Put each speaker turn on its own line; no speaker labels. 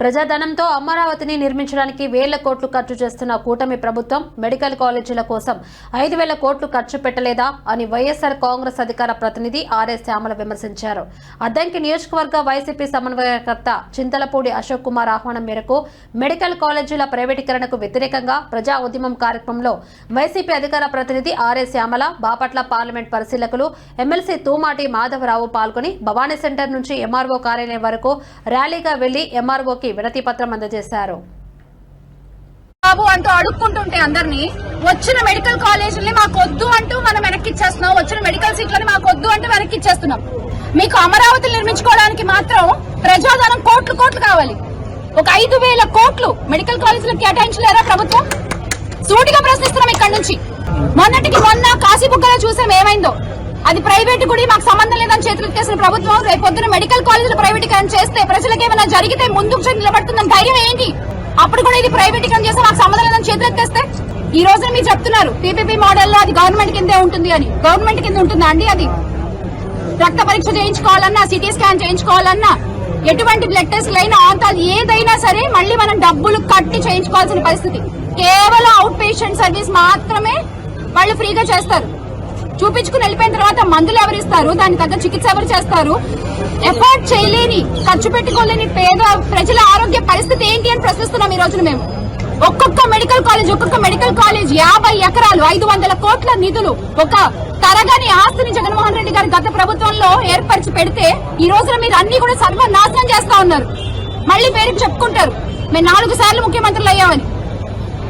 ప్రజాధనంతో అమరావతిని నిర్మించడానికి వేల కోట్లు ఖర్చు చేస్తున్న కూటమి ప్రభుత్వం మెడికల్ కాలేజీల కోసం ఐదు వేల కోట్లు ఖర్చు పెట్టలేదా అని వైఎస్ఆర్ కాంగ్రెస్ అధికార ప్రతినిధి ఆర్ఎస్ శ్యామల విమర్శించారు. అద్దంకి నియోజకవర్గ వైసీపీ సమన్వయకర్త చింతలపూడి అశోక్ కుమార్ ఆహ్వానం మేరకు మెడికల్ కాలేజీల ప్రైవేటీకరణకు వ్యతిరేకంగా ప్రజా ఉద్యమం కార్యక్రమంలో వైసీపీ అధికార ప్రతినిధి ఆర్ఎస్ శ్యామల బాపట్ల పార్లమెంట్ పరిశీలకులు ఎమ్మెల్సీ తూమాటి మాధవరావు పాల్గొని భవానీ సెంటర్ నుంచి ఎంఆర్ఓ కార్యాలయం వరకు ర్యాలీగా వెళ్ళి ఎంఆర్ఓకి వినతి పత్రం అందజేశారు.
బాబు అంటూ అడుక్కుంటుంటే అందరినీ వచ్చిన మెడికల్ కాలేజీని మాకు వద్దు అంటూ మనం వెనక్కిచ్చేస్తున్నాం వచ్చిన మెడికల్ సీట్లని మాకు వద్దు అంటూ వెనక్కిచ్చేస్తున్నాం. మీకు అమరావతి నిర్మించుకోవడానికి మాత్రం ప్రజాధనం కోట్లు కోట్లు కావాలి. ఒక ఐదు వేల కోట్లు మెడికల్ కాలేజీలకు కేటాయించలేరా ప్రభుత్వం? సూటిగా ప్రశ్నిస్తున్నాం ఇక్కడ నుంచి. మొన్నటికి మొన్న కాశీబుగ్గలో చూసాం ఏమైందో. అది ప్రైవేట్ గుడి మాకు సంబంధం లేదని చేతులెత్తేసిన ప్రభుత్వం రేపు పొద్దున మెడికల్ కాలేజీలు ప్రైవేటీకరణ చేస్తే ప్రజలకు ఏమైనా జరిగితే ముందుకు నిలబడుతుందని ధైర్యం ఏంటి? అప్పుడు కూడా ఇది ప్రైవేటీకరణ చేస్తే మాకు సంబంధం లేదని చేతులెత్తేస్తే ఈ రోజున మీరు చెప్తున్నారు పీపీపీ మోడల్లో అది గవర్నమెంట్ కిందే ఉంటుంది అని. గవర్నమెంట్ కింద ఉంటుందా అండి అది? రక్త పరీక్ష చేయించుకోవాలన్నా సిటీ స్కాన్ చేయించుకోవాలన్నా ఎటువంటి బ్లడ్ టెస్ట్ అయినా ఆంతాలు ఏదైనా సరే మళ్ళీ మనం డబ్బులు కట్టి చేయించుకోవాల్సిన పరిస్థితి. కేవలం అవుట్ పేషెంట్ సర్వీస్ మాత్రమే వాళ్ళు ఫ్రీగా చేస్తారు. చూపించుకుని వెళ్ళిపోయిన తర్వాత మందులు ఎవరు ఇస్తారు తగ్గ చికిత్స ఎవరు చేస్తారు? ఎఫర్ట్ చేయలేని ఖర్చు పెట్టుకోలేని పేద ప్రజల ఆరోగ్య పరిస్థితి ఏంటి అని ప్రశ్నిస్తున్నాం ఈ రోజున మేము. ఒక్కొక్క మెడికల్ కాలేజ్ ఒక్కొక్క మెడికల్ కాలేజ్ యాభై ఎకరాలు ఐదు వందల కోట్ల నిధులు ఒక తరగని ఆస్తిని జగన్మోహన్ రెడ్డి గారి గత ప్రభుత్వంలో ఏర్పరిచి పెడితే ఈ రోజున మీరు అన్ని కూడా సర్వనాశనం చేస్తా ఉన్నారు. మళ్ళీ పేరుకి చెప్పుకుంటారు. మేము నాలుగు సార్లు ముఖ్యమంత్రులు అయ్యామని.